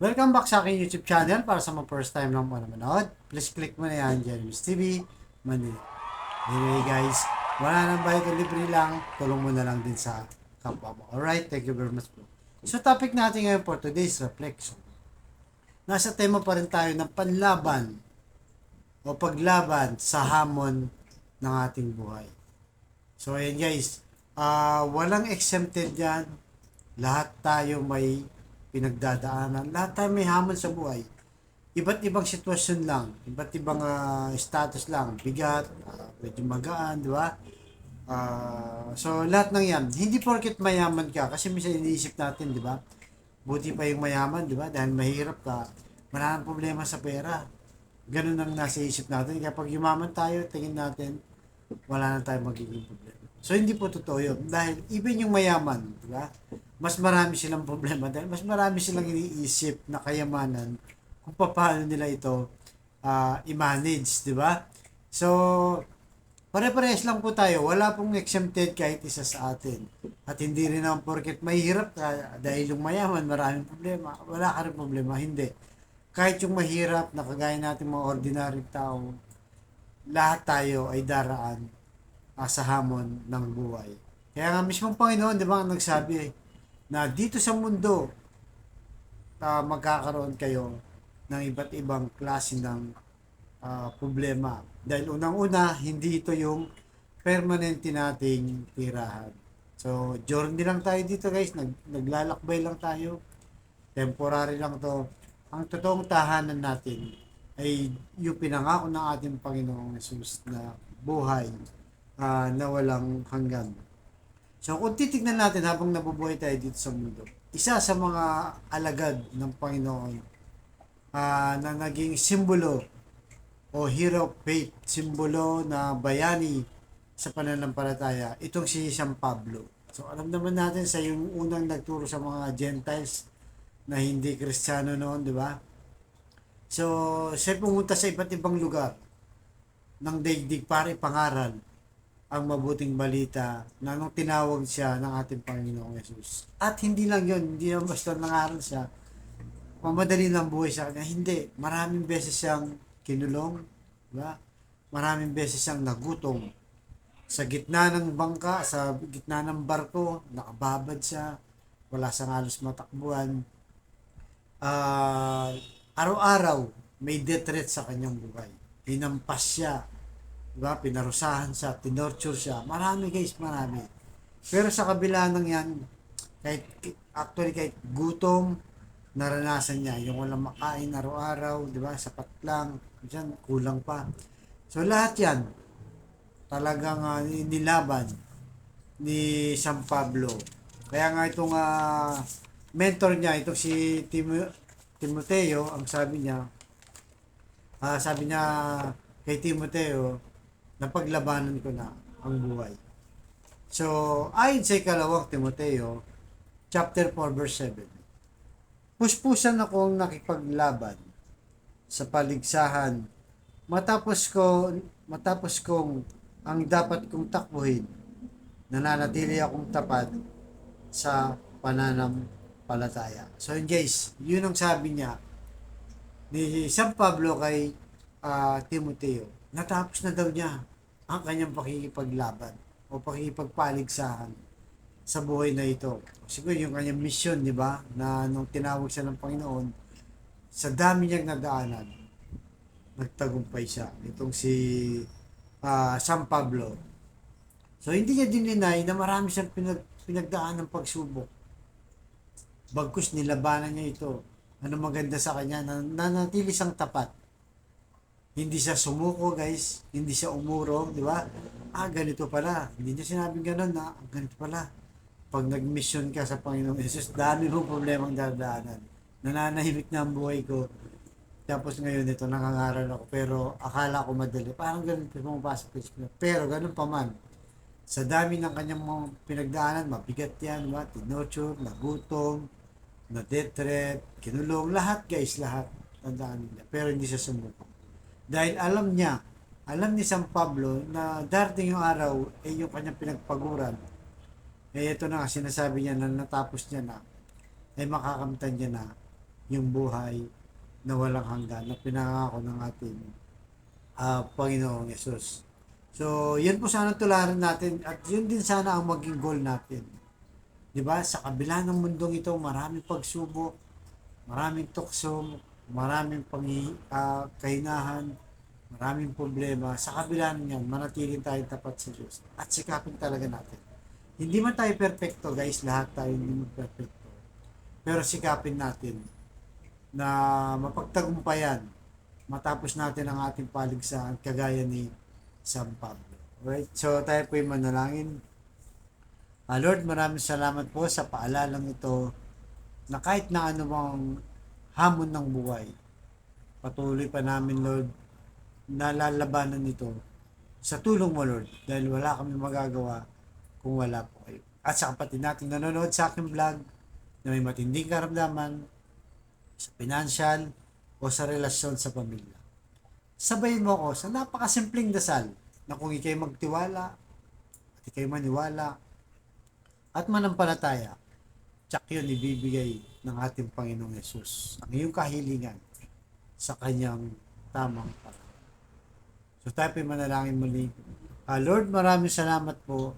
Welcome back sa aking YouTube channel para sa mga first time lang po na manood. Please click mo na yan, Jeremy's TV, Manila. Anyway guys, wala nang bayad o libre lang, tulong mo na lang din sa kapwa mo. Alright, thank you very much. So topic natin ngayon for today's reflection. Nasa tema pa rin tayo ng panlaban o paglaban sa hamon ng ating buhay. So ayan guys, ah walang exempted yan. Lahat tayo may pinagdadaanan. Lahat tayo may hamon sa buhay. Iba't ibang sitwasyon lang, iba't ibang ah, status lang, bigat, ah, medyo magaan, di ba? Ah, so lahat ng yan, hindi porket mayaman ka kasi minsan iniisip natin, di ba? Buti pa yung mayaman, di ba? Dahil mahirap ka, wala nang problema sa pera. Ganun ang nasa isip natin. Kapag yumaman tayo, tingin natin, wala na tayong magiging problema. So, hindi po totoo yun. Dahil even yung mayaman, di ba? Mas marami silang problema dahil mas marami silang iniisip na kayamanan kung paano nila ito ah, i-manage, di ba? So, pare-parehas lang po tayo. Wala pong exempted kahit isa sa atin. At hindi rin naman porket mahirap ka dahil yung mayaman, maraming problema. Wala ka rin problema. Hindi. Kahit yung mahirap na kagaya natin mga ordinary tao, lahat tayo ay daraan ah, sa hamon ng buhay. Kaya nga mismong Panginoon, di ba, nagsabi na dito sa mundo, ah, magkakaroon kayo ng iba't ibang klase ng ah, problema. Dahil unang-una, hindi ito yung permanente nating tirahan. So, journey lang tayo dito guys, Nag, naglalakbay lang tayo. Temporary lang to. Ang totoong tahanan natin ay yung pinangako ng ating Panginoong Yesus na buhay ah, na walang hanggan. So kung titignan natin habang nabubuhay tayo dito sa mundo, isa sa mga alagad ng Panginoon ah, na naging simbolo o hero of faith, simbolo na bayani sa pananampalataya, itong si San Pablo. So alam naman natin sa yung unang nagturo sa mga Gentiles na hindi Kristiyano noon, di ba? So, siya pumunta sa iba't ibang lugar ng daigdig para ipangaral ang mabuting balita na nung tinawag siya ng ating Panginoong Yesus. At hindi lang yun, hindi lang basta nangaral siya, mamadali lang buhay sa kanya. Hindi, maraming beses siyang kinulong, di ba? Maraming beses siyang nagutom. Sa gitna ng bangka, sa gitna ng barko, nakababad siya, wala siyang halos matakbuhan. Ah, araw-araw may death threat sa kanyang buhay. Hinampas siya, diba? pinarusahan siya, tinorture siya. Marami guys, marami. Pero sa kabila ng yan, kahit, actually kahit gutom, naranasan niya. Yung walang makain araw-araw, di ba? Sapat lang. Diyan, kulang pa. So lahat yan, talagang uh, nilaban ni San Pablo. Kaya nga itong ah, mentor niya, itong si Tim- Timoteo, ang sabi niya, ah, sabi niya kay Timoteo, napaglabanan ko na ang buhay. So, ayon sa ikalawang Timoteo, chapter 4, verse 7, Puspusan akong nakipaglaban sa paligsahan matapos ko matapos kong ang dapat kong takbuhin nananatili akong tapat sa pananampalataya. So guys, yun ang sabi niya ni San Pablo kay ah, Timoteo. Natapos na daw niya ang kanyang pakikipaglaban o pakikipagpaligsahan sa buhay na ito. Siguro yung kanyang mission, di ba? Na nung tinawag siya ng Panginoon, sa dami niyang nadaanan, nagtagumpay siya. Itong si ah, San Pablo. So hindi niya dininay na marami siyang pinag, pinagdaan ng pagsubok. Bagkus nilabanan niya ito. Ano maganda sa kanya, na, nanatili siyang tapat. Hindi siya sumuko guys, hindi siya umurong, di ba? Ah, ganito pala. Hindi niya sinabing ganun na, ah, ganito pala. Pag nag-mission ka sa Panginoong Jesus, dami mong problemang dadaanan. Nananahimik na ang buhay ko. Tapos ngayon ito, nangangaral ako. Pero akala ko madali. Parang ganun pumapasok isip niya. Pero ganun pa man. Sa dami ng kanyang mga pinagdaanan, mabigat yan, diba? tinorture, nagutom, na death threat, kinulong, lahat guys, lahat. Tandaan nila. Pero hindi siya sumuko. Dahil alam niya, alam ni San Pablo na darating yung araw ay yung kanyang pinagpaguran. Eh ito na sinasabi niya na natapos niya na ay makakamtan niya na yung buhay na walang hanggan na pinangako ng ating ah, Panginoong Yesus. So, yan po sana tularan natin at yun din sana ang maging goal natin. 'Di ba? Sa kabila ng mundong ito, maraming pagsubok, maraming tukso, maraming pangi, ah, kahinahan, maraming problema. Sa kabila niyan, manatiling tayo tapat sa Diyos at sikapin talaga natin. Hindi man tayo perfecto, guys. Lahat tayo hindi man perfecto. Pero sikapin natin na mapagtagumpayan matapos natin ang ating paligsahan kagaya ni San Pablo. Right? So tayo po yung manalangin. Ah, Lord, maraming salamat po sa paalalang ito na kahit na bang hamon ng buhay, patuloy pa namin, Lord, nalalabanan ito sa tulong mo, Lord, dahil wala kami magagawa kung wala po kayo. At sa kapatid natin nanonood sa aking vlog na may matinding karamdaman sa financial o sa relasyon sa pamilya. Sabayin mo ako sa napakasimpleng dasal na kung ikay magtiwala at ikay maniwala at manampalataya, tsak yun ibibigay ng ating Panginoong Yesus ang iyong kahilingan sa kanyang tamang panahon. So tayo po'y manalangin muli. Ah, Lord, maraming salamat po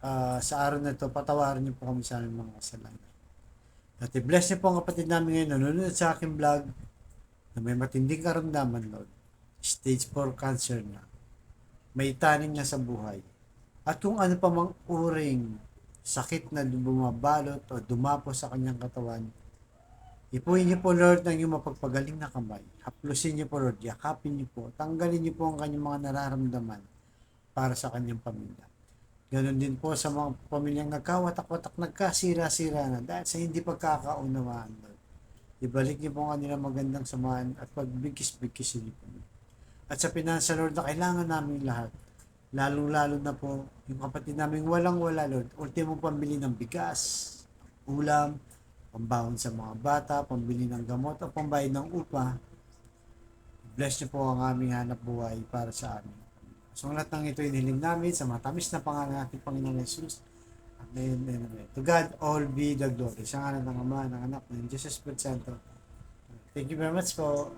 ah, sa araw na ito. Patawarin niyo po kami sa aming mga kasalanan. At i-bless niyo po ang kapatid namin ngayon nanonood sa aking vlog na may matinding karamdaman, Lord. Stage 4 cancer na. May taning na sa buhay. At kung ano pa mang uring sakit na bumabalot o dumapo sa kanyang katawan, ipuin niyo po, Lord, ng iyong mapagpagaling na kamay. Haplusin niyo po, Lord. Yakapin niyo po. Tanggalin niyo po ang kanyang mga nararamdaman para sa kanyang pamilya. Ganon din po sa mga pamilyang nagkawatak-watak, nagkasira-sira na dahil sa hindi pagkakaunawaan. Lord. Ibalik niyo po ang kanilang magandang samahan at pagbigkis-bigkisin niyo po. At sa pinansa, Lord, na kailangan namin lahat. Lalong-lalo na po yung kapatid namin walang-wala, Lord. Ultimo pambili ng bigas, ulam, pambawon sa mga bata, pambili ng gamot, o pambayad ng upa. Bless niyo po ang aming hanap buhay para sa amin. So, ang lahat ng ito inihiling namin sa matamis na pangalan ng ating Panginoon Jesus. Amen and amen. To God all be the glory. Sa ngalan ng Ama, ng Anak, ng Jesus Santo. Thank you very much po.